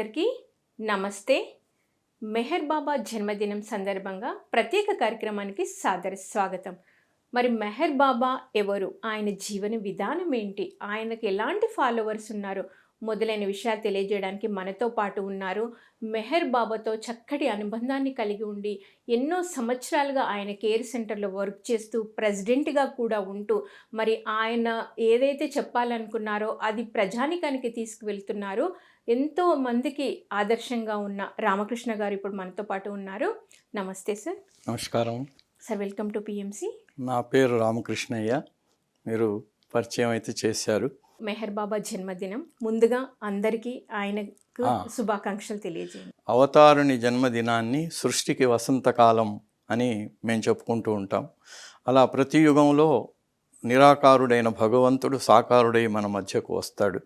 అందరికీ నమస్తే. మెహర్ బాబా జన్మదినం సందర్భంగా ప్రత్యేక కార్యక్రమానికి సాదర స్వాగతం. మరి మెహర్ బాబా ఎవరు? ఆయన జీవన విధానం ఏంటి? ఆయనకు ఎలాంటి ఫాలోవర్స్ ఉన్నారు? మొదలైన విషయాలు తెలియజేయడానికి మనతో పాటు ఉన్నారు. మెహర్ బాబాతో చక్కటి అనుబంధాన్ని కలిగి ఉండి ఎన్నో సంవత్సరాలుగా ఆయన కేర్ సెంటర్లో వర్క్ చేస్తూ ప్రెసిడెంట్గా కూడా ఉంటూ మరి ఆయన ఏదైతే చెప్పాలనుకున్నారో అది ప్రజానికానికి తీసుకువెళ్తున్నారు. ఎంతో మందికి ఆదర్శంగా ఉన్న రామకృష్ణ గారు ఇప్పుడు మనతో పాటు ఉన్నారు. నమస్తే సార్. నమస్కారం. Sir welcome to PMC. నా పేరు రామకృష్ణయ్య. మీరు పరిచయం అయితే చేశారు. మెహర్ బాబా జన్మదినం. ముందుగా అందరికీ ఆయనకు. శుభాకాంక్షలు తెలియజేయండి. అవతారుని జన్మదినాన్ని సృష్టికి వసంతకాలం అని మేము చెప్పుకుంటూ ఉంటాం. అలా ప్రతి యుగంలో నిరాకారుడైన భగవంతుడు సాకారుడై మన మధ్యకు వస్తాడు.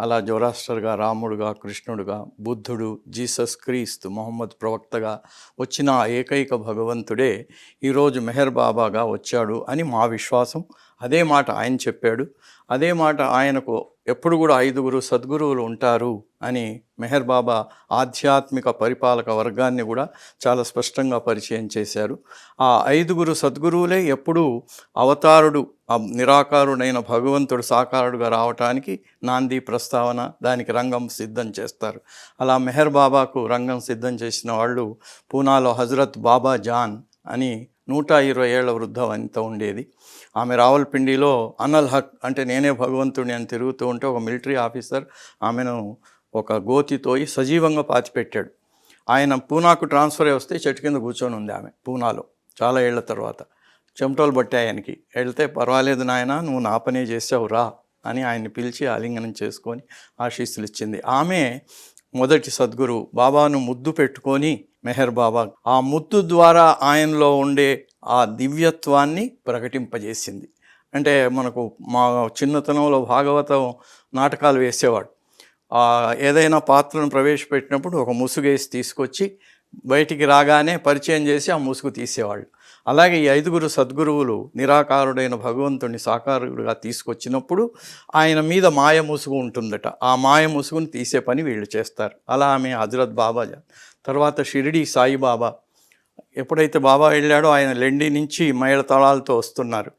అలా జోరాస్టర్గా రాముడుగా కృష్ణుడుగా బుద్ధుడు జీసస్ క్రీస్తు మొహమ్మద్ ప్రవక్తగా వచ్చిన ఆ ఏకైక భగవంతుడే ఈరోజు మెహర్ బాబాగా వచ్చాడు అని మా విశ్వాసం. అదే మాట ఆయన చెప్పాడు. అదే మాట ఆయనకు ఎప్పుడు కూడా ఐదుగురు సద్గురువులు ఉంటారు అని మెహర్ బాబా ఆధ్యాత్మిక పరిపాలక వర్గాన్ని కూడా చాలా స్పష్టంగా పరిచయం చేశారు. ఆ ఐదుగురు సద్గురువులే ఎప్పుడూ అవతారుడు ఆ నిరాకారుడైన భగవంతుడు సాకారుడుగా రావటానికి నాంది ప్రస్తావన దానికి రంగం సిద్ధం చేస్తారు. అలా మెహర్ బాబాకు రంగం సిద్ధం చేసిన వాళ్ళు పూనాలో హజరత్ బాబా జాన్ అని నూట ఇరవై ఏళ్ళ వృద్ధ వనిత ఉండేది. ఆమె రావల్పిండిలో అనల్ హక్ అంటే నేనే భగవంతుడిని అని తిరుగుతూ ఉంటే ఒక మిలిటరీ ఆఫీసర్ ఆమెను ఒక గోతితోయి సజీవంగా పాతిపెట్టాడు. ఆయన పూనాకు ట్రాన్స్ఫర్ వస్తే చెట్టు కింద కూర్చొని ఉంది ఆమె పూనాలో చాలా ఏళ్ళ తర్వాత. చెమటోలు పట్టాయి ఆయనకి. వెళ్తే పర్వాలేదు నాయన నువ్వు నా పనే చేసావు రా అని ఆయన్ని పిలిచి ఆలింగనం చేసుకొని ఆశీస్సులు ఇచ్చింది ఆమె మొదటి సద్గురు బాబాను ముద్దు పెట్టుకొని మెహర్ బాబా ఆ ముద్దు ద్వారా ఆయనలో ఉండే ఆ దివ్యత్వాన్ని ప్రకటింపజేసింది. అంటే మనకు మా చిన్నతనంలో భాగవతం నాటకాలు వేసేవాడు. ఏదైనా పాత్రను ప్రవేశపెట్టినప్పుడు ఒక ముసుగేసి తీసుకొచ్చి బయటికి రాగానే పరిచయం చేసి ఆ ముసుగు తీసేవాళ్ళు. అలాగే ఈ ఐదుగురు సద్గురువులు నిరాకారుడైన భగవంతుడిని సాకారుడుగా తీసుకొచ్చినప్పుడు ఆయన మీద మాయ ముసుగు ఉంటుందట. ఆ మాయ ముసుగును తీసే పని వీళ్ళు చేస్తారు. అలా ఆమె హజరత్ బాబా తర్వాత షిరిడి సాయిబాబా ఎప్పుడైతే బాబా వెళ్ళాడో ఆయన లెండి నుంచి మైళ్ళ తళాలతో వస్తున్నారు.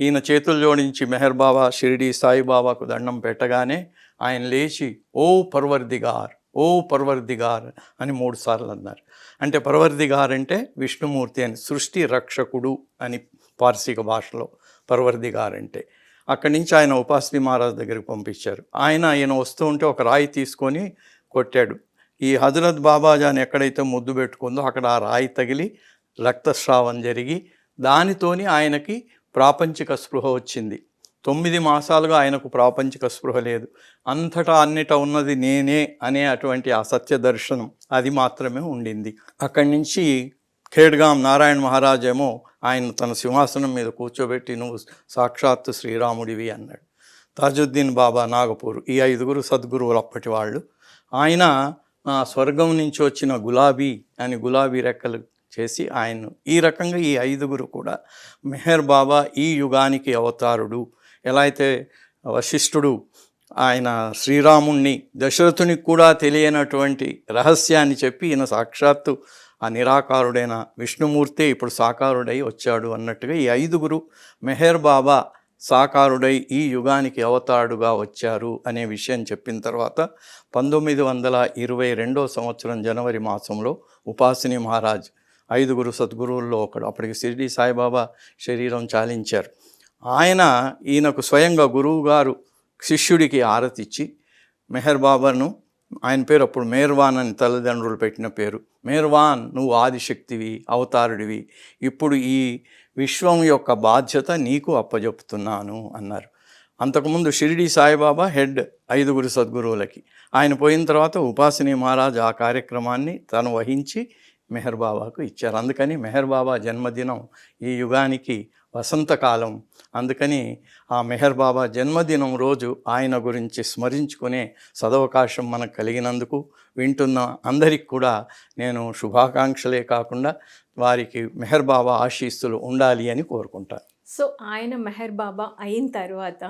ఈయన చేతులు జోడించి మెహర్ బాబా షిరిడి సాయిబాబాకు దండం పెట్టగానే ఆయన లేచి ఓ పర్వర్దిగార్ ఓ పర్వర్దిగార్ అని మూడు సార్లు అన్నారు. అంటే పర్వర్దిగార్ అంటే విష్ణుమూర్తి అని సృష్టి రక్షకుడు అని పార్సీక భాషలో పర్వర్దిగార్ అంటే. అక్కడి నుంచి ఆయన ఉపాస్తి మహారాజ్ దగ్గరికి పంపించారు. ఆయన ఈయన వస్తూ ఉంటే ఒక రాయి తీసుకొని కొట్టాడు. ఈ హజరత్ బాబాజాన్ ఎక్కడైతే ముద్దు పెట్టుకుందో అక్కడ ఆ రాయి తగిలి రక్తస్రావం జరిగి దానితోని ఆయనకి ప్రాపంచిక స్పృహ వచ్చింది. తొమ్మిది మాసాలుగా ఆయనకు ప్రాపంచిక స్పృహ లేదు. అంతటా అన్నిట ఉన్నది నేనే అనే అటువంటి ఆ సత్య దర్శనం అది మాత్రమే ఉండింది. అక్కడి నుంచి ఖేడ్గాం నారాయణ మహారాజ్ ఏమో ఆయన తన సింహాసనం మీద కూర్చోబెట్టి నువ్వు సాక్షాత్తు శ్రీరాముడివి అన్నాడు. తాజుద్దీన్ బాబా నాగపూర్ ఈ ఐదుగురు సద్గురువులు అప్పటి వాళ్ళు. ఆయన స్వర్గం నుంచి వచ్చిన గులాబీ అని గులాబీ రెక్కలు చేసి ఆయన్ను. ఈ రకంగా ఈ ఐదుగురు కూడా మెహర్ బాబా ఈ యుగానికి అవతారుడు. ఎలా అయితే వశిష్ఠుడు ఆయన శ్రీరాముణ్ణి దశరథునికి కూడా తెలియనటువంటి రహస్యాన్ని చెప్పి ఈయన సాక్షాత్తు ఆ నిరాకారుడైన విష్ణుమూర్తే ఇప్పుడు సాకారుడై వచ్చాడు అన్నట్టుగా ఈ ఐదుగురు మెహర్ బాబా సాకారుడై ఈ యుగానికి అవతారుడుగా వచ్చారు అనే విషయం చెప్పిన తర్వాత పంతొమ్మిది వందల ఇరవై రెండో సంవత్సరం జనవరి మాసంలో ఉపాసిని మహారాజ్ ఐదుగురు సద్గురువుల్లో ఒకడు అప్పటికి షిరిడి సాయిబాబా శరీరం చాలించారు. ఆయన ఈయనకు స్వయంగా గురువు గారు శిష్యుడికి ఆరతిచ్చి మెహర్ బాబాను ఆయన పేరు అప్పుడు మేర్వాన్ అని తల్లిదండ్రులు పెట్టిన పేరు మేర్వాన్ నువ్వు ఆదిశక్తివి అవతారుడివి. ఇప్పుడు ఈ విశ్వం యొక్క బాధ్యత నీకు అప్పజెపుతున్నాను అన్నారు. అంతకుముందు షిరిడి సాయిబాబా హెడ్ ఐదుగురు సద్గురువులకి. ఆయన పోయిన తర్వాత ఉపాసిని మహారాజ్ ఆ కార్యక్రమాన్ని తను వహించి మెహర్ బాబాకు ఇచ్చారు. అందుకని మెహర్ బాబా జన్మదినం ఈ యుగానికి వసంతకాలం అందుకని ఆ మెహర్ బాబా జన్మదినం రోజు ఆయన గురించి స్మరించుకునే సదవకాశం మనకు కలిగినందుకు వింటున్న అందరికి కూడా నేను శుభాకాంక్షలే కాకుండా వారికి మెహర్ బాబా ఆశీస్సులు ఉండాలి అని కోరుకుంటాను. సో ఆయన మెహర్ బాబా అయిన తర్వాత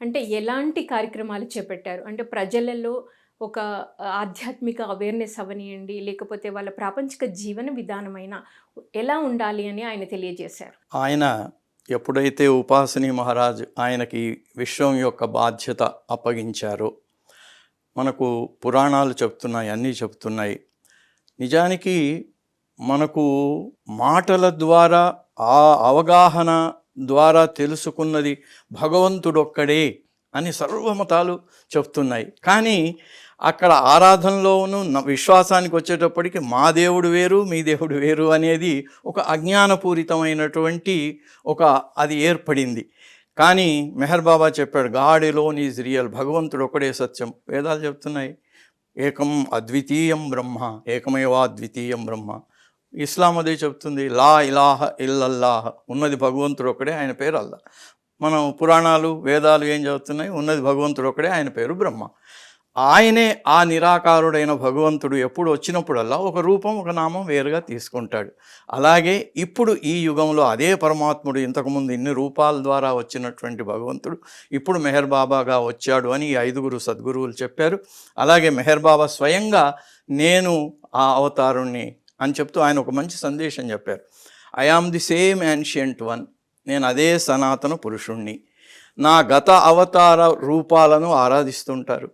అంటే ఎలాంటి కార్యక్రమాలు చేపట్టారు? అంటే ప్రజలలో ఒక ఆధ్యాత్మిక అవేర్నెస్ అవనియండి లేకపోతే వాళ్ళ ప్రాపంచిక జీవన విధానమైన ఎలా ఉండాలి అని ఆయన తెలియజేశారు? ఆయన ఎప్పుడైతే ఉపాసని మహారాజ్ ఆయనకి విశ్వం యొక్క బాధ్యత అప్పగించారో మనకు పురాణాలు చెప్తున్నాయి అన్నీ చెప్తున్నాయి. నిజానికి మనకు మాటల ద్వారా ఆ అవగాహన ద్వారా తెలుసుకున్నది భగవంతుడొక్కడే అని సర్వమతాలు చెప్తున్నాయి. కానీ అక్కడ ఆరాధనలోను న- విశ్వాసానికి వచ్చేటప్పటికి మా దేవుడు వేరు మీ దేవుడు వేరు అనేది ఒక అజ్ఞానపూరితమైనటువంటి ఒక అది ఏర్పడింది. కానీ మెహర్ బాబా చెప్పాడు గాడ్ ఎలోన్ ఈజ్ రియల్ భగవంతుడు ఒకడే సత్యం. వేదాలు చెప్తున్నాయి ఏకం అద్వితీయం బ్రహ్మ ఏకమేవా అద్వితీయం బ్రహ్మ. ఇస్లాం అదే చెప్తుంది లా ఇలాహ ఇల్లల్లాహ. ఉన్నది భగవంతుడు ఒకడే ఆయన పేరు అల్లా. మనం పురాణాలు వేదాలు ఏం చెబుతున్నాయి ఉన్నది భగవంతుడు ఒకడే ఆయన పేరు బ్రహ్మ. ఆయనే ఆ నిరాకారుడైన భగవంతుడు ఎప్పుడు వచ్చినప్పుడల్లా ఒక రూపం ఒక నామం వేరుగా తీసుకుంటాడు. అలాగే ఇప్పుడు ఈ యుగంలో అదే పరమాత్ముడు ఇంతకుముందు ఇన్ని రూపాల ద్వారా వచ్చినటువంటి భగవంతుడు ఇప్పుడు మెహర్ బాబాగా వచ్చాడు అని ఈ ఐదుగురు సద్గురువులు చెప్పారు. అలాగే మెహర్ బాబా స్వయంగా నేను ఆ అవతారుణ్ణి అని చెప్తూ ఆయన ఒక మంచి సందేశం చెప్పారు. I am the same ancient one నేను అదే సనాతన పురుషుణ్ణి. నా గత అవతార రూపాలను ఆరాధిస్తుంటారు.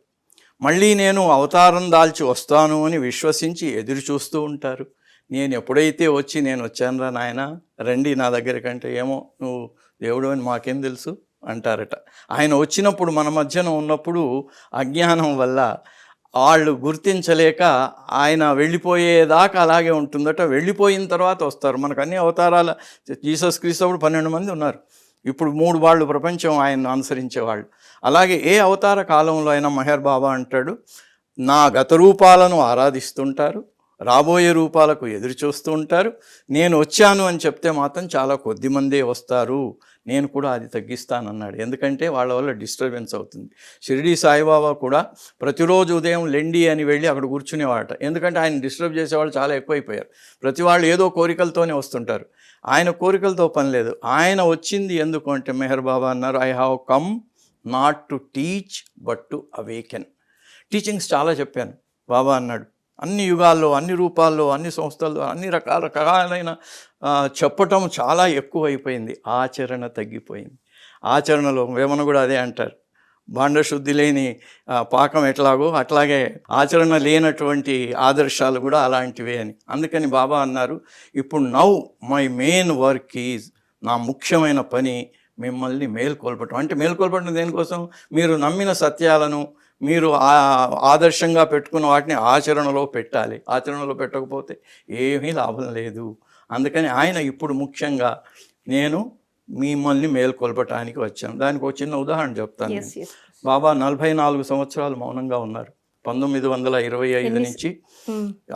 మళ్ళీ నేను అవతారం దాల్చి వస్తాను అని విశ్వసించి ఎదురు చూస్తూ ఉంటారు. నేను ఎప్పుడైతే వచ్చి నేను వచ్చానురా నాయన రండి నా దగ్గర కంటే ఏమో నువ్వు దేవుడు అని మాకేం తెలుసు అంటారట. ఆయన వచ్చినప్పుడు మన మధ్యన ఉన్నప్పుడు అజ్ఞానం వల్ల వాళ్ళు గుర్తించలేక ఆయన వెళ్ళిపోయేదాకా అలాగే ఉంటుందట. వెళ్ళిపోయిన తర్వాత వస్తారు. మనకు అన్ని అవతారాల జీసస్ క్రీస్తు అప్పుడు పన్నెండు మంది ఉన్నారు. ఇప్పుడు మూడు వాళ్ళు ప్రపంచం ఆయన అనుసరించేవాళ్ళు. అలాగే ఏ అవతార కాలంలో అయినా మెహర్ బాబా అంటాడు నా గత రూపాలను ఆరాధిస్తుంటారు రాబోయే రూపాలకు ఎదురు చూస్తూ ఉంటారు. నేను వచ్చాను అని చెప్తే మాత్రం చాలా కొద్ది మందే వస్తారు. నేను కూడా అది తగ్గిస్తానన్నాడు. ఎందుకంటే వాళ్ళ వల్ల డిస్టర్బెన్స్ అవుతుంది. షిరిడి సాయిబాబా కూడా ప్రతిరోజు ఉదయం లెండి అని వెళ్ళి అక్కడ కూర్చునేవాట. ఎందుకంటే ఆయన డిస్టర్బ్ చేసేవాళ్ళు చాలా ఎక్కువైపోయారు. ప్రతి వాళ్ళు ఏదో కోరికలతోనే వస్తుంటారు. ఆయన కోరికలతో పని లేదు. ఆయన వచ్చింది ఎందుకు అంటే మెహర్ బాబా అన్నారు I have come not to teach but to awaken. Teachings చాలా చెప్పాను. బాబా అన్నాడు అన్ని యుగాల్లో అన్ని రూపాల్లో అన్ని సంస్థల్లో అన్ని రకాల రకాలైన చెప్పటం చాలా ఎక్కువ అయిపోయింది ఆచరణ తగ్గిపోయింది. ఆచరణలో వేమన కూడా అదే అంటారు. భాండశుద్ధి లేని పాకం ఎట్లాగో అట్లాగే ఆచరణ లేనటువంటి ఆదర్శాలు కూడా అలాంటివే అని. అందుకని బాబా అన్నారు ఇప్పుడు now my main work is నా ముఖ్యమైన పని మిమ్మల్ని మేల్కొల్పటం. అంటే మేల్కొల్పటం దేనికోసం? మీరు నమ్మిన సత్యాలను మీరు ఆదర్శంగా పెట్టుకున్న వాటిని ఆచరణలో పెట్టాలి. ఆచరణలో పెట్టకపోతే ఏమీ లాభం లేదు. అందుకని ఆయన ఇప్పుడు ముఖ్యంగా నేను మిమ్మల్ని మేల్కొల్పటానికి వచ్చాను. దానికి ఒక చిన్న ఉదాహరణ చెప్తాను బాబా నలభై నాలుగు సంవత్సరాలు మౌనంగా ఉన్నారు. పంతొమ్మిది వందల ఇరవై ఐదు నుంచి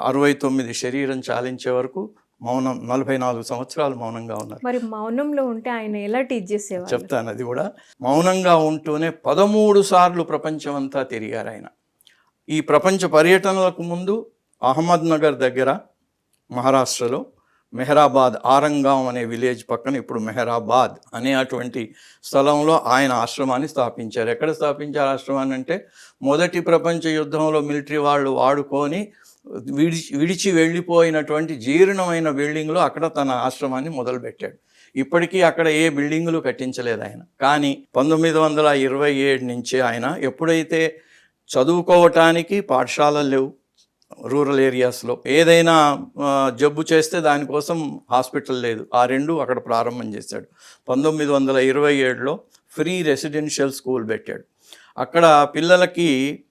అరవై తొమ్మిది శరీరం చాలించే వరకు మౌనం నలభై నాలుగు సంవత్సరాలు మౌనంగా ఉన్నారు. మరి మౌనంలో ఉంటే ఆయన ఎలా టీచ్ చేసేవారు? చెప్తాను అది కూడా మౌనంగా ఉంటూనే పదమూడు సార్లు ప్రపంచం అంతా తిరిగారు ఆయన. ఈ ప్రపంచ పర్యటనలకు ముందు అహ్మద్ నగర్ దగ్గర మహారాష్ట్రలో మెహరాబాద్ ఆరంగాం అనే విలేజ్ పక్కన ఇప్పుడు మెహరాబాద్ అనే అటువంటి స్థలంలో ఆయన ఆశ్రమాన్ని స్థాపించారు. ఎక్కడ స్థాపించారు ఆశ్రమాన్ని అంటే మొదటి ప్రపంచ యుద్ధంలో మిలిటరీ వాళ్ళు వాడుకొని విడిచి విడిచి వెళ్ళిపోయినటువంటి జీర్ణమైన బిల్డింగ్లో అక్కడ తన ఆశ్రమాన్ని మొదలుపెట్టాడు. ఇప్పటికీ అక్కడ ఏ బిల్డింగులు కట్టించలేదు ఆయన. కానీ పంతొమ్మిది వందల ఇరవై ఏడు నుంచి ఆయన ఎప్పుడైతే చదువుకోవటానికి పాఠశాలలు లేవు రూరల్ ఏరియాస్లో ఏదైనా జబ్బు చేస్తే దానికోసం హాస్పిటల్ లేదు. ఆ రెండు అక్కడ ప్రారంభం చేశాడు. పంతొమ్మిది వందల ఇరవై ఏడులో ఫ్రీ రెసిడెన్షియల్ స్కూల్ పెట్టాడు. అక్కడ పిల్లలకి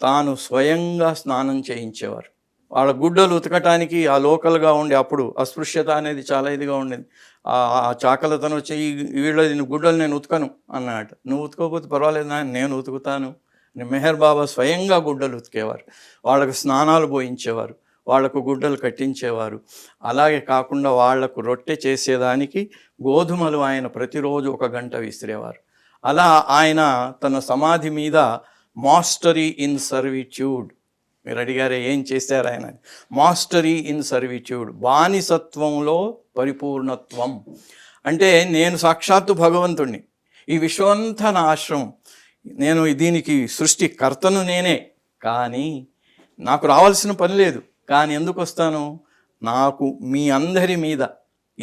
తాను స్వయంగా స్నానం చేయించేవారు. వాళ్ళ గుడ్డలు ఉతకటానికి ఆ లోకల్గా ఉండే అప్పుడు అస్పృశ్యత అనేది చాలా ఇదిగా ఉండేది. ఆ చాకలతను వచ్చి వీళ్ళ గుడ్డలు నేను ఉతకను అన్నాడు నువ్వు ఉతకపోతే పర్వాలేదు నాయన నేను ఉతుకుతాను. మెహర్ బాబా స్వయంగా గుడ్డలు ఉతికేవారు. వాళ్ళకు స్నానాలు పోయించేవారు. వాళ్ళకు గుడ్డలు కట్టించేవారు. అలాగే కాకుండా వాళ్ళకు రొట్టె చేసేదానికి గోధుమలు ఆయన ప్రతిరోజు ఒక గంట విసిరేవారు. అలా ఆయన తన సమాధి మీద మాస్టరీ ఇన్ సర్విట్యూడ్. మీరు అడిగారే ఏం చేశారు ఆయన? మాస్టరీ ఇన్ సర్విట్యూడ్ బానిసత్వంలో పరిపూర్ణత్వం. అంటే నేను సాక్షాత్తు భగవంతుణ్ణి. ఈ విశ్వంతా నా ఆశ్రమం. నేను దీనికి సృష్టికర్తను నేనే. కానీ నాకు రావాల్సిన పని లేదు. కానీ ఎందుకు వస్తాను? నాకు మీ అందరి మీద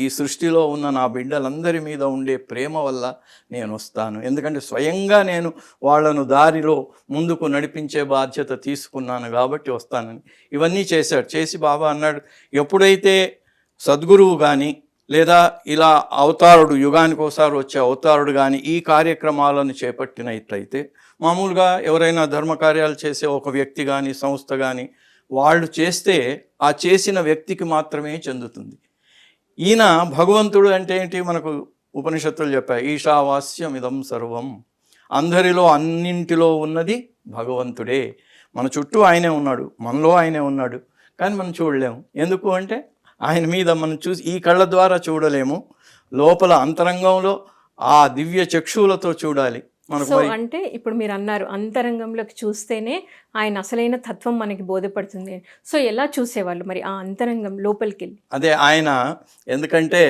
ఈ సృష్టిలో ఉన్న నా బిడ్డలందరి మీద ఉండే ప్రేమ వల్ల నేను వస్తాను. ఎందుకంటే స్వయంగా నేను వాళ్ళను దారిలో ముందుకు నడిపించే బాధ్యత తీసుకున్నాను కాబట్టి వస్తానని. ఇవన్నీ చేశాడు. చేసి బాబా అన్నాడు ఎప్పుడైతే సద్గురువు కానీ లేదా ఇలా అవతారుడు యుగానికి ఒకసారి వచ్చే అవతారుడు కానీ ఈ కార్యక్రమాలను చేపట్టినట్లయితే మామూలుగా ఎవరైనా ధర్మ కార్యాలు చేసే ఒక వ్యక్తి కానీ సంస్థ కానీ వాళ్ళు చేస్తే ఆ చేసిన వ్యక్తికి మాత్రమే చెందుతుంది. ఈయన భగవంతుడు అంటే ఏంటి మనకు ఉపనిషత్తులు చెప్పాయి? ఈశావాస్యం ఇదం సర్వం. అందరిలో అన్నింటిలో ఉన్నది భగవంతుడే. మన చుట్టూ ఆయనే ఉన్నాడు మనలో ఆయనే ఉన్నాడు. కానీ మనం చూడలేము. ఎందుకు అంటే ఆయన మీద మనం చూసి ఈ కళ్ళ ద్వారా చూడలేము. లోపల అంతరంగంలో ఆ దివ్య చక్షువులతో చూడాలి. సో అంటే ఇప్పుడు మీరు అన్నారు అంతరంగంలోకి చూస్తేనే ఆయన అసలైన తత్వం మనకి బోధపడుతుంది. సో ఎలా చూసేవాళ్ళు మరి ఆ అంతరంగం లోపలికి వెళ్ళి అదే ఆయన ఎందుకంటే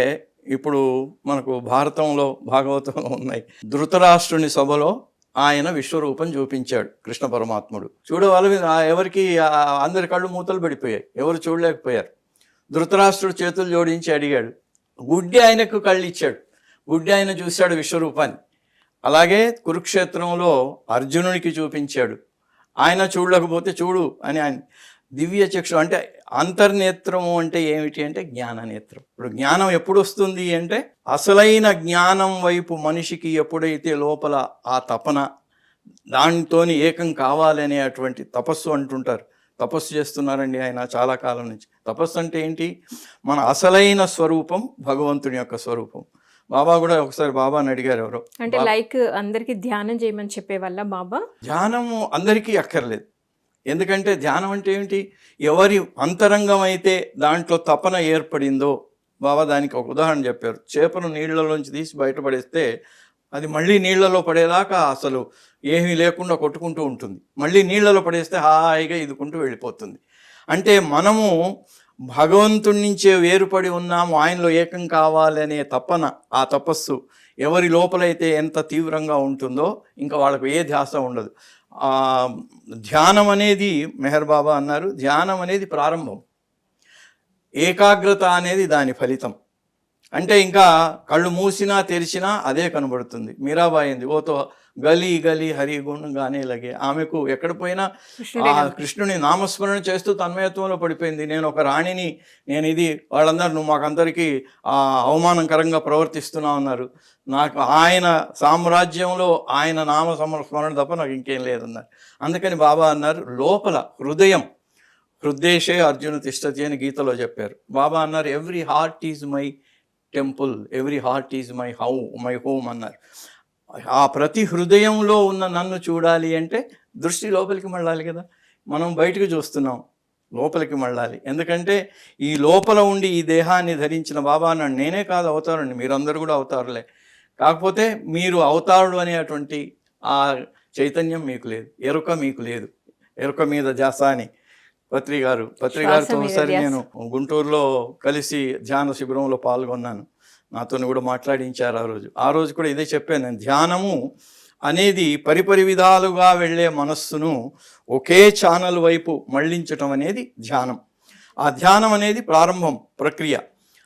ఇప్పుడు మనకు భారతంలో భాగవతంలో ఉన్నాయి. ధృతరాష్ట్రుని సభలో ఆయన విశ్వరూపం చూపించాడు కృష్ణ పరమాత్ముడు. చూడే వాళ్ళ మీద ఆ ఎవరికి అందరి కళ్ళు మూతలు పడిపోయాయి. ఎవరు చూడలేకపోయారు. ధృతరాష్ట్రుడు చేతులు జోడించి అడిగాడు. గుడ్డి ఆయనకు కళ్ళు ఇచ్చాడు గుడ్డి ఆయన చూశాడు విశ్వరూపాన్ని. అలాగే కురుక్షేత్రంలో అర్జునునికి చూపించాడు. ఆయన చూడలేకపోతే చూడు అని ఆయన దివ్య చక్షు అంటే అంతర్నేత్రము అంటే ఏమిటి అంటే జ్ఞాన నేత్రం ఇప్పుడు జ్ఞానం ఎప్పుడు వస్తుంది అంటే అసలైన జ్ఞానం వైపు మనిషికి ఎప్పుడైతే లోపల ఆ తపన దానితోని ఏకం కావాలనే అటువంటి తపస్సు అంటుంటారు. తపస్సు చేస్తున్నారండి ఆయన చాలా కాలం నుంచి. తపస్సు అంటే ఏంటి? మన అసలైన స్వరూపం భగవంతుని యొక్క స్వరూపం. బాబా కూడా ఒకసారి బాబాని అడిగారు ఎవరో. అంటే లైక్ అందరికి ధ్యానం చేయమని చెప్పే వల్ల బాబా? ధ్యానము అందరికీ అక్కర్లేదు. ఎందుకంటే ధ్యానం అంటే ఏమిటి? ఎవరి అంతరంగం అయితే దాంట్లో తపన ఏర్పడిందో బాబా దానికి ఒక ఉదాహరణ చెప్పారు. చేపను నీళ్ళలోంచి తీసి బయటపడేస్తే అది మళ్ళీ నీళ్ళలో పడేదాకా అసలు ఏమీ లేకుండా కొట్టుకుంటూ ఉంటుంది. మళ్ళీ నీళ్ళలో పడేస్తే హాయిగా ఇదుకుంటూ వెళ్ళిపోతుంది. అంటే మనము భగవంతుడి నుంచే వేరుపడి ఉన్నాము ఆయనలో ఏకం కావాలనే తపన ఆ తపస్సు ఎవరి లోపలైతే ఎంత తీవ్రంగా ఉంటుందో ఇంకా వాళ్ళకు ఏ ధ్యాస ఉండదు. ధ్యానం అనేది మెహర్ బాబా అన్నారు ధ్యానం అనేది ప్రారంభం. ఏకాగ్రత అనేది దాని ఫలితం. అంటే ఇంకా కళ్ళు మూసినా తెరిచినా అదే కనబడుతుంది. మీరాబాయింది అయింది ఓతో గలీ గలీ హరి గుణ గానే లగే. ఆమెకు ఎక్కడ పోయినా ఆ కృష్ణుని నామస్మరణ చేస్తూ తన్మయత్వంలో పడిపోయింది. నేను ఒక రాణిని నేను ఇది వాళ్ళందరూ నువ్వు మాకందరికీ ఆ, అవమానకరంగా ప్రవర్తిస్తున్నావు అన్నారు. నాకు ఆయన సామ్రాజ్యంలో ఆయన నామ సమస్మరణ తప్ప నాకు ఇంకేం లేదన్నారు. అందుకని బాబా అన్నారు లోపల హృదయం హృదయశే అర్జున తిష్టతి అని గీతలో చెప్పారు. బాబా అన్నారు every heart is my temple every heart is my how my home అన్నారు. ఆ ప్రతి హృదయంలో ఉన్న నన్ను చూడాలి అంటే దృష్టి లోపలికి మళ్ళాలి కదా. మనం బయటకు చూస్తున్నాం లోపలికి మళ్ళాలి. ఎందుకంటే ఈ లోపల ఉండి ఈ దేహాన్ని ధరించిన బాబా అన్నాడు నేనే కాదు అవతారండి మీరందరూ కూడా అవతారులే. కాకపోతే మీరు అవతారుడు అనేటువంటి ఆ చైతన్యం మీకు లేదు ఎరుక మీకు లేదు. ఎరుక మీద జాస అని పత్రి గారు పత్రి గారితో ఒకసారి. నేను గుంటూరులో కలిసి ధ్యాన శిబిరంలో పాల్గొన్నాను. నాతో కూడా మాట్లాడించారు ఆ రోజు. ఆ రోజు కూడా ఇదే చెప్పాను నేను. ధ్యానము అనేది పరిపరి విధాలుగా వెళ్ళే మనస్సును ఒకే ఛానల్ వైపు మళ్ళించటం అనేది ధ్యానం. ఆ ధ్యానం అనేది ప్రారంభం ప్రక్రియ.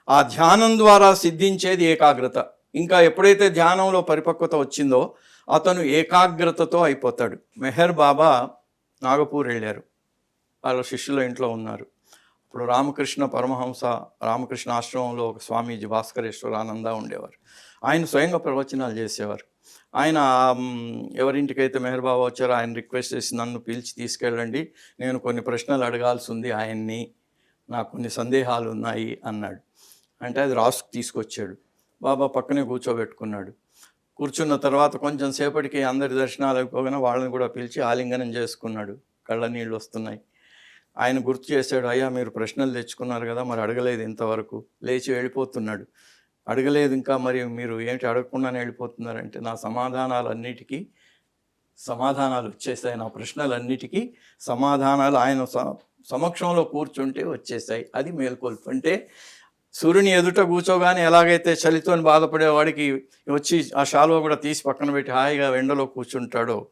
ఆ ధ్యానం ద్వారా సిద్ధించేది ఏకాగ్రత. ఇంకా ఎప్పుడైతే ధ్యానంలో పరిపక్వత వచ్చిందో అతను ఏకాగ్రతతో అయిపోతాడు. మెహర్ బాబా నాగపూర్ వెళ్ళారు. వాళ్ళ శిష్యుల ఇంట్లో ఉన్నారు. ఇప్పుడు రామకృష్ణ పరమహంస రామకృష్ణ ఆశ్రమంలో ఒక స్వామీజీ భాస్కరేశ్వరానంద ఉండేవారు. ఆయన స్వయంగా ప్రవచనాలు చేసేవారు. ఆయన ఎవరింటికైతే మెహర్బాబా వచ్చారో ఆయన రిక్వెస్ట్ చేసి నన్ను పిలిచి తీసుకెళ్ళండి నేను కొన్ని ప్రశ్నలు అడగాల్సి ఉంది ఆయన్ని నాకు కొన్ని సందేహాలు ఉన్నాయి అన్నాడు. అంటే అది రాసుకు తీసుకొచ్చాడు. బాబా పక్కనే కూర్చోబెట్టుకున్నాడు. కూర్చున్న తర్వాత కొంచెం సేపటికి అందరి దర్శనాలు అయిపోగానే వాళ్ళని కూడా పిలిచి ఆలింగనం చేసుకున్నాడు. కళ్ళ నీళ్ళు వస్తున్నాయి. ఆయన గుర్తు చేశాడు అయ్యా మీరు ప్రశ్నలు తెచ్చుకున్నారు కదా మరి అడగలేదు ఇంతవరకు. లేచి వెళ్ళిపోతున్నాడు. అడగలేదు ఇంకా మరి మీరు ఏంటి అడగకుండానే వెళ్ళిపోతున్నారంటే నా సమాధానాలన్నిటికీ సమాధానాలు వచ్చేసాయి. నా ప్రశ్నలన్నిటికీ సమాధానాలు ఆయన స- సమక్షంలో కూర్చుంటే వచ్చేసాయి. అది మేల్కొల్పు. అంటే సూర్యుని ఎదుట కూర్చోగానే ఎలాగైతే చలితోని బాధపడేవాడికి వచ్చి ఆ షాలువ కూడా తీసి పక్కన పెట్టి హాయిగా ఎండలో కూర్చుంటాడో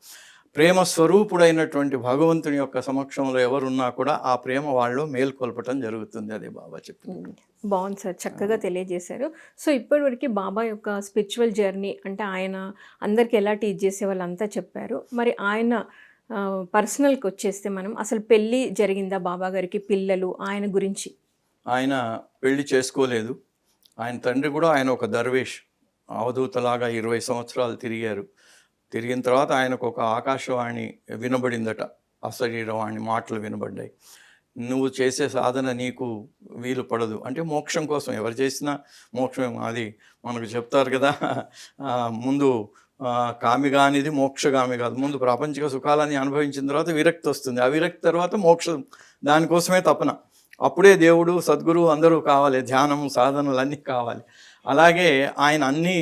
ప్రేమ స్వరూపుడైనటువంటి భగవంతుని యొక్క సమక్షంలో ఎవరున్నా కూడా ఆ ప్రేమ వాళ్ళు మేల్కొల్పటం జరుగుతుంది. అదే బాబా చెప్పింది. బాగుంది సార్. చక్కగా తెలియజేశారు. సో ఇప్పటివరకు బాబా యొక్క స్పిరిచువల్ జర్నీ అంటే ఆయన అందరికి ఎలా టీచ్ చేసే వాళ్ళంతా చెప్పారు. మరి ఆయన పర్సనల్కి వచ్చేస్తే మనం అసలు పెళ్ళి జరిగిందా బాబా గారికి పిల్లలు ఆయన గురించి? ఆయన పెళ్ళి చేసుకోలేదు. ఆయన తండ్రి కూడా ఆయన ఒక దర్వేష్ అవధూతలాగా ఇరవై సంవత్సరాలు తిరిగారు. తిరిగిన తర్వాత ఆయనకు ఒక ఆకాశవాణి వినబడిందట. అశరీరవాణి మాటలు వినబడ్డాయి. నువ్వు చేసే సాధన నీకు వీలు పడదు. అంటే మోక్షం కోసం ఎవరు చేసినా మోక్షం అది మనకు చెప్తారు కదా ముందు కామిగా అనేది మోక్షగామి కాదు. ముందు ప్రాపంచిక సుఖాలని అనుభవించిన తర్వాత విరక్తి వస్తుంది. ఆ విరక్తి తర్వాత మోక్షం దానికోసమే తపన. అప్పుడే దేవుడు సద్గురు అందరూ కావాలి. ధ్యానం సాధనలు అన్నీ కావాలి. అలాగే ఆయన అన్నీ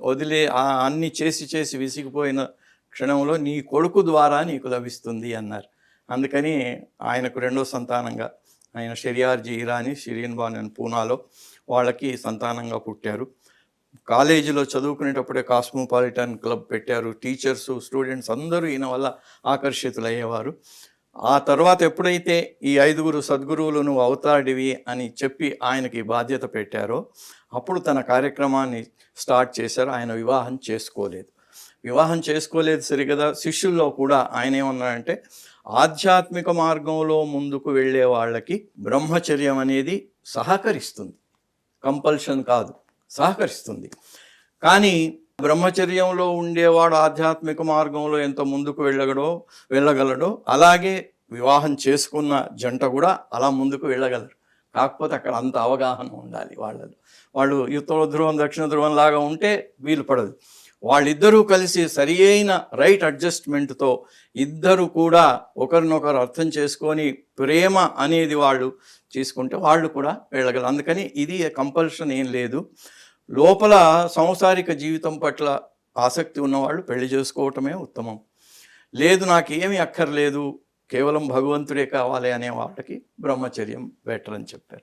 వదిలే ఆ చేసి చేసి విసిగిపోయిన క్షణంలో నీ కొడుకు ద్వారా నీకు లభిస్తుంది అన్నారు. అందుకని ఆయనకు రెండో సంతానంగా ఆయన షెరియార్జీ ఇరానీ షిరీన్ బాన్ అని పూనాలో వాళ్ళకి సంతానంగా పుట్టారు. కాలేజీలో చదువుకునేటప్పుడే కాస్మోపాలిటన్ క్లబ్ పెట్టారు. టీచర్స్ స్టూడెంట్స్ అందరూ ఈయన వల్ల ఆకర్షితులయ్యేవారు. ఆ తర్వాత ఎప్పుడైతే ఈ ఐదుగురు సద్గురువులు నువ్వు అవుతాడివి అని చెప్పి ఆయనకి బాధ్యత పెట్టారో అప్పుడు తన కార్యక్రమాన్ని స్టార్ట్ చేశారు. ఆయన వివాహం చేసుకోలేదు. వివాహం చేసుకోలేదు సరిగదా. శిష్యుల్లో కూడా ఆయన ఏమన్నారంటే ఆధ్యాత్మిక మార్గంలో ముందుకు వెళ్ళే వాళ్ళకి బ్రహ్మచర్యం అనేది సహకరిస్తుంది. కంపల్షన్ కాదు సహకరిస్తుంది. కానీ బ్రహ్మచర్యంలో ఉండేవాడు ఆధ్యాత్మిక మార్గంలో ఎంత ముందుకు వెళ్ళగడో వెళ్ళగలడో అలాగే వివాహం చేసుకున్న జంట కూడా అలా ముందుకు వెళ్ళగలరు. కాకపోతే అక్కడ అంత అవగాహన ఉండాలి వాళ్ళలో వాళ్ళు ఉత్తర ధ్రువం దక్షిణ ధ్రువం లాగా ఉంటే వీలు పడదు. వాళ్ళిద్దరూ కలిసి సరి అయిన రైట్ అడ్జస్ట్మెంట్తో ఇద్దరు కూడా ఒకరినొకరు అర్థం చేసుకొని ప్రేమ అనేది వాళ్ళు తీసుకుంటే వాళ్ళు కూడా వెళ్ళగలరు. అందుకని ఇది కంపల్షన్ ఏం లేదు. లోపల సంసారిక జీవితం పట్ల ఆసక్తి ఉన్నవాళ్ళు పెళ్ళి చేసుకోవటమే ఉత్తమం. లేదు నాకేమీ అక్కర్లేదు కేవలం భగవంతుడే కావాలి అనే వాళ్ళకి బ్రహ్మచర్యం బెటర్ అని చెప్పారు.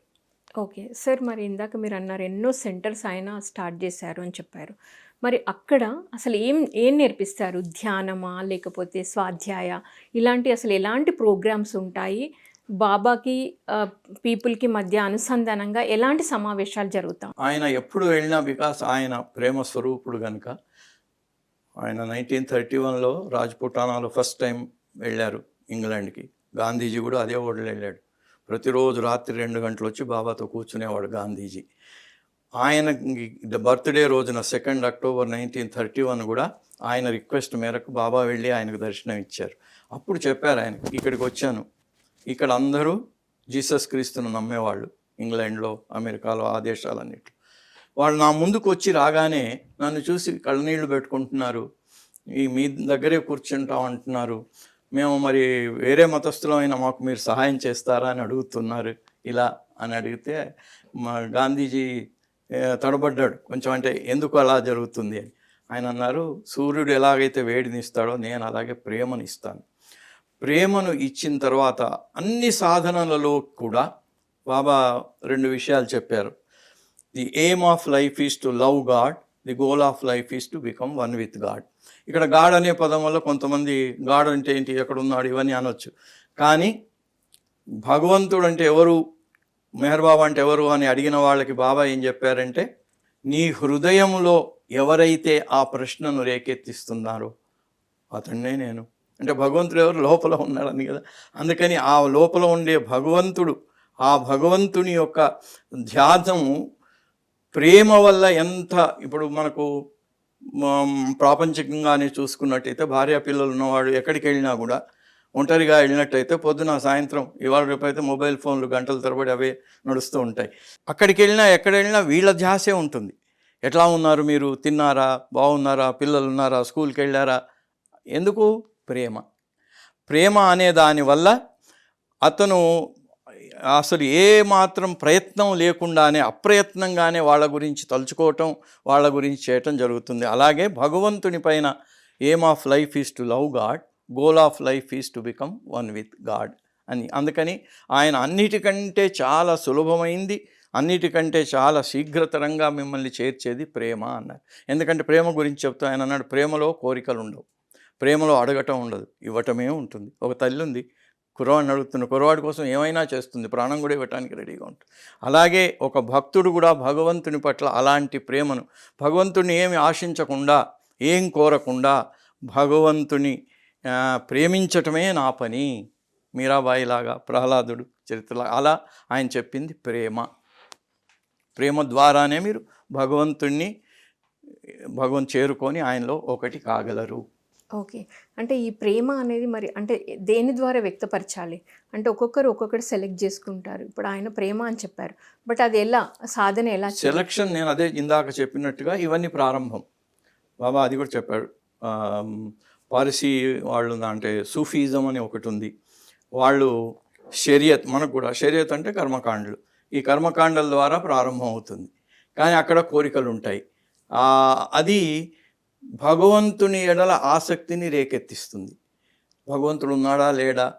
ఓకే. సార్ మరి ఇందాక మీరు అన్నారు ఎన్నో సెంటర్స్ ఆయన స్టార్ట్ చేశారు అని చెప్పారు. మరి అక్కడ అసలు ఏం ఏం నేర్పిస్తారు? ధ్యానమా లేకపోతే స్వాధ్యాయ? ఇలాంటి అసలు ఎలాంటి ప్రోగ్రామ్స్ ఉంటాయి? బాబాకి పీపుల్కి మధ్య అనుసంధానంగా ఎలాంటి సమావేశాలు జరుగుతాం? ఆయన ఎప్పుడు వెళ్ళినా బికాస్ ఆయన ప్రేమ స్వరూపుడు కనుక ఆయన నైన్టీన్ థర్టీ వన్లో రాజ్పుటానాలో ఫస్ట్ టైం వెళ్ళారు ఇంగ్లాండ్కి. గాంధీజీ కూడా అదే ఓడలు వెళ్ళాడు. ప్రతిరోజు రాత్రి రెండు గంటలు వచ్చి బాబాతో కూర్చునేవాడు గాంధీజీ. ఆయన బర్త్డే రోజున second October nineteen thirty one కూడా ఆయన రిక్వెస్ట్ మేరకు బాబా వెళ్ళి ఆయనకు దర్శనం ఇచ్చారు అప్పుడు చెప్పారు ఆయన ఇక్కడికి వచ్చాను. ఇక్కడ అందరూ జీసస్ క్రీస్తును నమ్మేవాళ్ళు ఇంగ్లాండ్లో అమెరికాలో ఆ దేశాలన్నిట్లో. వాళ్ళు నా ముందుకు వచ్చి రాగానే నన్ను చూసి కళ్ళనీళ్ళు పెట్టుకుంటున్నారు. ఈ మీ దగ్గరే కూర్చుంటాం అంటున్నారు. మేము మరి వేరే మతస్థులమైన మాకు మీరు సహాయం చేస్తారా అని అడుగుతున్నారు. ఇలా అని అడిగితే మా గాంధీజీ తడబడ్డాడు. కొంచెం అంటే ఎందుకు అలా జరుగుతుంది అని. ఆయన అన్నారు సూర్యుడు ఎలాగైతే వేడినిస్తాడో నేను అలాగే ప్రేమనిస్తాను ప్రేమను ఇచ్చిన తర్వాత అన్ని సాధనలలో కూడా బాబా రెండు విషయాలు చెప్పారు. The aim of life is to love God the goal of life is to become one with God ఇక్కడ గాడ్ అనే పదం వల్ల కొంతమంది గాడ్ అంటే ఏంటి ఎక్కడ ఉన్నాడు ఇవన్నీ అనొచ్చు. కానీ భగవంతుడు అంటే ఎవరు మెహర్బాబు అంటే ఎవరు అని అడిగిన వాళ్ళకి బాబా ఏం చెప్పారంటే నీ హృదయంలో ఎవరైతే ఆ ప్రశ్నను రేకెత్తిస్తున్నారో అతన్నే నేను. అంటే భగవంతుడు ఎవరు లోపల ఉన్నాడని కదా. అందుకని ఆ లోపల ఉండే భగవంతుడు ఆ భగవంతుని యొక్క ధ్యాసము ప్రేమ వల్ల ఎంత ఇప్పుడు మనకు ప్రాపంచికంగానే చూసుకున్నట్టయితే భార్య పిల్లలు ఉన్నవాడు ఎక్కడికి వెళ్ళినా కూడా ఒంటరిగా వెళ్ళినట్టయితే పొద్దున సాయంత్రం ఇవాళ రేపు అయితే మొబైల్ ఫోన్లు గంటల తరబడి అవే నడుస్తూ ఉంటాయి. అక్కడికి వెళ్ళినా ఎక్కడ వెళ్ళినా వీళ్ళ ధ్యాసే ఉంటుంది. ఎట్లా ఉన్నారు మీరు? తిన్నారా? బాగున్నారా? పిల్లలు ఉన్నారా? స్కూల్కి వెళ్ళారా? ఎందుకు? ప్రేమ. ప్రేమ అనే దానివల్ల అతను అసలు ఏ మాత్రం ప్రయత్నం లేకుండానే అప్రయత్నంగానే వాళ్ళ గురించి తలుచుకోవటం వాళ్ళ గురించి చేయటం జరుగుతుంది. అలాగే భగవంతుని పైన aim of life is to love God goal of life is to become one with God అని. అందుకని ఆయన అన్నిటికంటే చాలా సులభమైంది అన్నిటికంటే చాలా శీఘ్రతరంగా మిమ్మల్ని చేర్చేది ప్రేమ అన్నారు. ఎందుకంటే ప్రేమ గురించి చెప్తూ ఆయన అన్నాడు ప్రేమలో కోరికలు ఉండవు ప్రేమలో అడగటం ఉండదు ఇవ్వటమే ఉంటుంది. ఒక తల్లి ఉంది కురవాడిని అడుగుతున్న కురవాడి కోసం ఏమైనా చేస్తుంది ప్రాణం కూడా ఇవ్వటానికి రెడీగా ఉంటుంది. అలాగే ఒక భక్తుడు కూడా భగవంతుని పట్ల అలాంటి ప్రేమను భగవంతుని ఏమి ఆశించకుండా ఏం కోరకుండా భగవంతుని ప్రేమించటమే నా పని. మీరాబాయిలాగా ప్రహ్లాదుడు చరిత్రలా అలా ఆయన చెప్పింది ప్రేమ. ప్రేమ ద్వారానే మీరు భగవంతుణ్ణి భగవంతు చేరుకొని ఆయనలో ఒకటి కాగలరు. ఓకే. అంటే ఈ ప్రేమ అనేది మరి అంటే దేని ద్వారా వ్యక్తపరచాలి? అంటే ఒక్కొక్కరు ఒక్కొక్కటి సెలెక్ట్ చేసుకుంటారు. ఇప్పుడు ఆయన ప్రేమ అని చెప్పారు. బట్ అది ఎలా? సాధన ఎలా సెలక్షన్ నేను అదే ఇందాక చెప్పినట్టుగా ఇవన్నీ ప్రారంభం. బాబా అది కూడా చెప్పాడు. పారిసీ వాళ్ళు అంటే సూఫీజం అని ఒకటి ఉంది. వాళ్ళు షరియత్ మనకు కూడా షరియత్ అంటే కర్మకాండలు. ఈ కర్మకాండల ద్వారా ప్రారంభం అవుతుంది. కానీ అక్కడ కోరికలు ఉంటాయి. అది భగవంతుని ఎడల ఆసక్తిని రేకెత్తిస్తుంది. భగవంతుడు ఉన్నాడా? లేడా?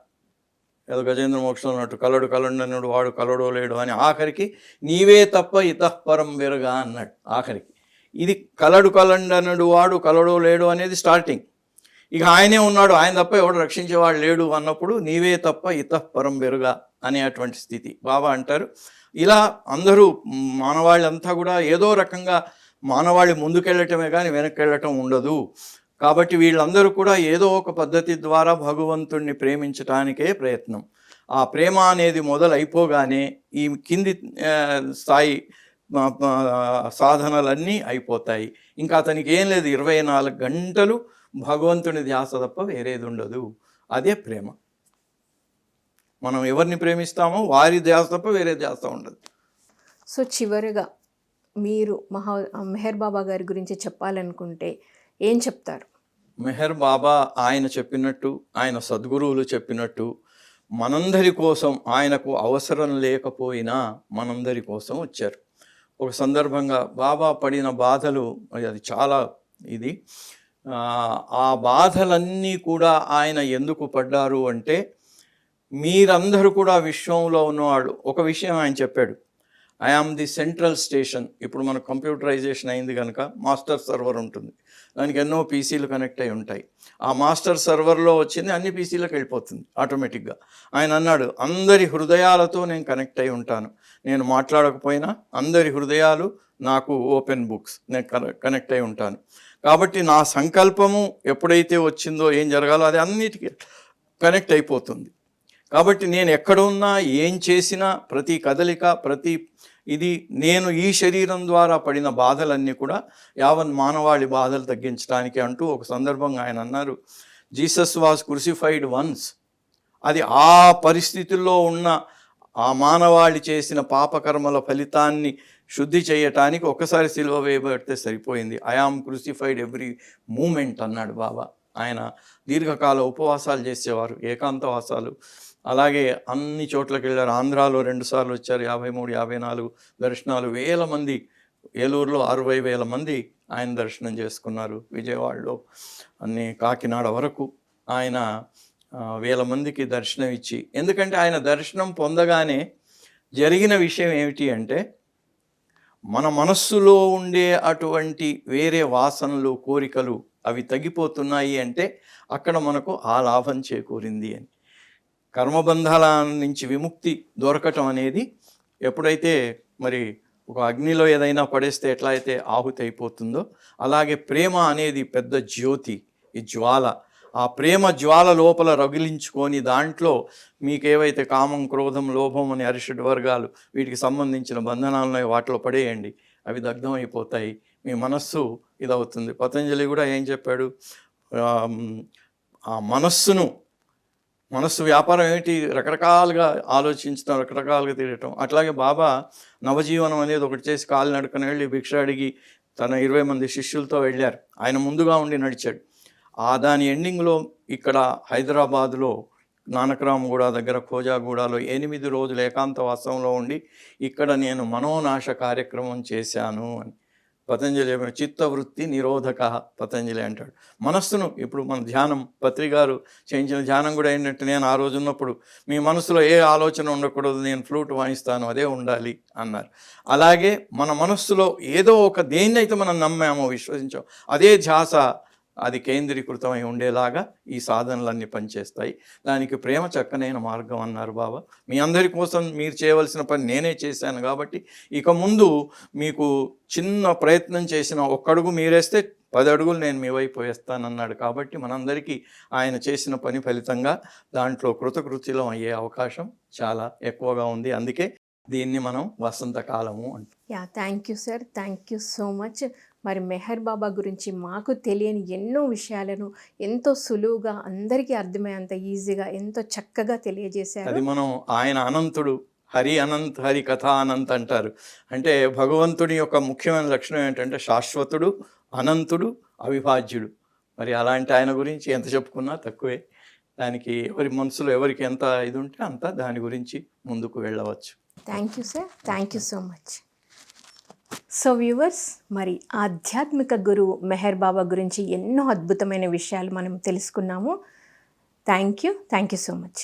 ఏదో గజేంద్ర మోక్షం ఉన్నట్టు కలడు కలండనుడు వాడు కలడో లేడు అని ఆఖరికి నీవే తప్ప ఇతఃపరం వెరుగా అన్నాడు ఆఖరికి. ఇది కలడు కలండనుడు వాడు కలడో లేడు అనేది స్టార్టింగ్ ఇక ఆయనే ఉన్నాడు ఆయన తప్ప ఎవడు రక్షించేవాడు లేడు అన్నప్పుడు నీవే తప్ప ఇతఃపరం వెరుగా అనేటువంటి స్థితి. బాబా అంటారు ఇలా అందరూ మానవాళ్ళంతా కూడా ఏదో రకంగా మానవాళి ముందుకెళ్ళటమే కానీ వెనక్కి ఉండదు. కాబట్టి వీళ్ళందరూ కూడా ఏదో ఒక పద్ధతి ద్వారా భగవంతుణ్ణి ప్రేమించటానికే ప్రయత్నం. ఆ ప్రేమ అనేది మొదలైపోగానే ఈ కింది స్థాయి సాధనలన్నీ అయిపోతాయి. ఇంకా అతనికి ఏం లేదు. ఇరవై నాలుగు గంటలు భగవంతుని ధ్యాస తప్ప వేరేది ఉండదు. అదే ప్రేమ. మనం ఎవరిని ప్రేమిస్తామో వారి ధ్యాస తప్ప వేరే ధ్యాస ఉండదు. సో చివరిగా మీరు మహా మెహర్ బాబా గారి గురించి చెప్పాలనుకుంటే ఏం చెప్తారు? మెహర్ బాబా ఆయన చెప్పినట్టు ఆయన సద్గురువులు చెప్పినట్టు మనందరి కోసం ఆయనకు అవసరం లేకపోయినా మనందరి కోసం వచ్చారు. ఒక సందర్భంగా బాబా పడిన బాధలు అది చాలా ఇది ఆ, బాధలన్నీ కూడా ఆయన ఎందుకు పడ్డారు అంటే మీరందరూ కూడా విశ్వంలో ఉన్నవాళ్ళు. ఒక విషయం ఆయన చెప్పాడు. I am the central station ఇప్పుడు మన కంప్యూటరైజేషన్ అయింది కనుక మాస్టర్ సర్వర్ ఉంటుంది. దానికి ఎన్నో పీసీలు కనెక్ట్ అయి ఉంటాయి. ఆ మాస్టర్ సర్వర్లో వచ్చింది అన్ని పీసీలకు వెళ్ళిపోతుంది ఆటోమేటిక్గా ఆయన అన్నాడు అందరి హృదయాలతో నేను కనెక్ట్ అయి ఉంటాను. నేను మాట్లాడకపోయినా అందరి హృదయాలు నాకు ఓపెన్ బుక్స్ నేను కనెక్ట్ అయి ఉంటాను. కాబట్టి నా సంకల్పము ఎప్పుడైతే వచ్చిందో ఏం జరగాలో అది అన్నిటికీ కనెక్ట్ అయిపోతుంది. కాబట్టి నేను ఎక్కడ ఉన్నా ఏం చేసినా ప్రతి కదలిక ప్రతి ఇది నేను ఈ శరీరం ద్వారా పడిన బాధలన్నీ కూడా యావన్ మానవాళి బాధలు తగ్గించడానికి అంటూ ఒక సందర్భంగా ఆయన అన్నారు. Jesus was crucified once. అది ఆ పరిస్థితుల్లో ఉన్న ఆ మానవాళి చేసిన పాపకర్మల ఫలితాన్ని శుద్ధి చేయటానికి ఒకసారి సిల్వ వేయబడితే సరిపోయింది. ఐఆమ్ క్రూసిఫైడ్ ఎవ్రీ మూమెంట్ అన్నాడు బాబా. ఆయన దీర్ఘకాల ఉపవాసాలు చేసేవారు ఏకాంతవాసాలు. అలాగే అన్ని చోట్లకి వెళ్ళారు. ఆంధ్రాలో రెండుసార్లు వచ్చారు. యాభై మూడు యాభై నాలుగు దర్శనాలు వేల మంది ఏలూరులో అరవై వేల మంది ఆయన దర్శనం చేసుకున్నారు. విజయవాడలో అన్ని కాకినాడ వరకు ఆయన వేల మందికి దర్శనం ఇచ్చి ఎందుకంటే ఆయన దర్శనం పొందగానే జరిగిన విషయం ఏమిటి అంటే మన మనస్సులో ఉండే అటువంటి వేరే వాసనలు కోరికలు అవి తగ్గిపోతున్నాయి అంటే అక్కడ మనకు ఆ లాభం చేకూరింది అని. కర్మబంధాల నుంచి విముక్తి దొరకటం అనేది ఎప్పుడైతే మరి ఒక అగ్నిలో ఏదైనా పడేస్తే ఎట్లా అయితే ఆహుతి అయిపోతుందో అలాగే ప్రేమ అనేది పెద్ద జ్యోతి ఈ జ్వాల. ఆ ప్రేమ జ్వాల లోపల రగిలించుకొని దాంట్లో మీకేవైతే కామం క్రోధం లోభం అనే అరిషడ్ వర్గాలు వీటికి సంబంధించిన బంధనాలను వాటిలో పడేయండి. అవి దగ్ధం అయిపోతాయి మీ మనస్సు ఇదవుతుంది. పతంజలి కూడా ఏం చెప్పాడు? ఆ మనస్సును మనస్సు వ్యాపారం ఏమిటి? రకరకాలుగా ఆలోచించడం రకరకాలుగా తిరగటం. అట్లాగే బాబా నవజీవనం అనేది ఒకటి చేసి కాలు నడుకని వెళ్ళి భిక్ష అడిగి తన ఇరవై మంది శిష్యులతో వెళ్ళారు. ఆయన ముందుగా ఉండి నడిచాడు. ఆ దాని ఎండింగ్లో ఇక్కడ హైదరాబాద్లో నానకరామగూడ దగ్గర ఖోజాగూడలో ఎనిమిది రోజులు ఏకాంత వాసంలో ఉండి ఇక్కడ నేను మనోనాశ కార్యక్రమం చేశాను అని. పతంజలి ఏమో చిత్తవృత్తి నిరోధక పతంజలి అంటాడు. మనస్సును ఇప్పుడు మన ధ్యానం పత్రి గారు చేయించిన ధ్యానం కూడా ఏంటంటే నేను ఆ రోజు ఉన్నప్పుడు మీ మనసులో ఏ ఆలోచన ఉండకూడదు నేను ఫ్లూట్ వాయిస్తాను అదే ఉండాలి అన్నారు. అలాగే మన మనస్సులో ఏదో ఒక దేన్నైతే మనం నమ్మామో విశ్వసించాం అదే ధ్యాస అది కేంద్రీకృతమై ఉండేలాగా ఈ సాధనలన్నీ పనిచేస్తాయి. దానికి ప్రేమ చక్కనైన మార్గం అన్నారు బాబా మీ అందరి కోసం మీరు చేయవలసిన పని నేనే చేశాను కాబట్టి ఇక ముందు మీకు చిన్న ప్రయత్నం చేసిన ఒక్కడుగు మీరేస్తే పది అడుగులు నేను మీ వైపు వేస్తానన్నాడు కాబట్టి మనందరికీ ఆయన చేసిన పని ఫలితంగా దాంట్లో కృతకృత్యులం అయ్యే అవకాశం చాలా ఎక్కువగా ఉంది. అందుకే దీన్ని మనం వసంతకాలము అంటాం. Yeah thank you sir. Thank you so much. మరి మెహర్ బాబా గురించి మాకు తెలియని ఎన్నో విషయాలను ఎంతో సులువుగా అందరికీ అర్థమయ్యేంత ఈజీగా ఎంతో చక్కగా తెలియజేశారు. అది మనం ఆయన అనంతుడు హరి అనంత్ హరి కథ అనంత్ అంటారు. అంటే భగవంతుడి యొక్క ముఖ్యమైన లక్షణం ఏంటంటే శాశ్వతుడు అనంతుడు అవిభాజ్యుడు. మరి అలాంటి ఆయన గురించి ఎంత చెప్పుకున్నా తక్కువే. దానికి ఎవరి మనసులో ఎవరికి ఎంత ఇది ఉంటే అంత దాని గురించి ముందుకు వెళ్ళవచ్చు. Thank you sir thank you so much so viewers మరి ఆధ్యాత్మిక గురువు మెహర్ బాబా గురించి ఎన్నో అద్భుతమైన విషయాలు మనం తెలుసుకున్నాము. Thank you thank you so much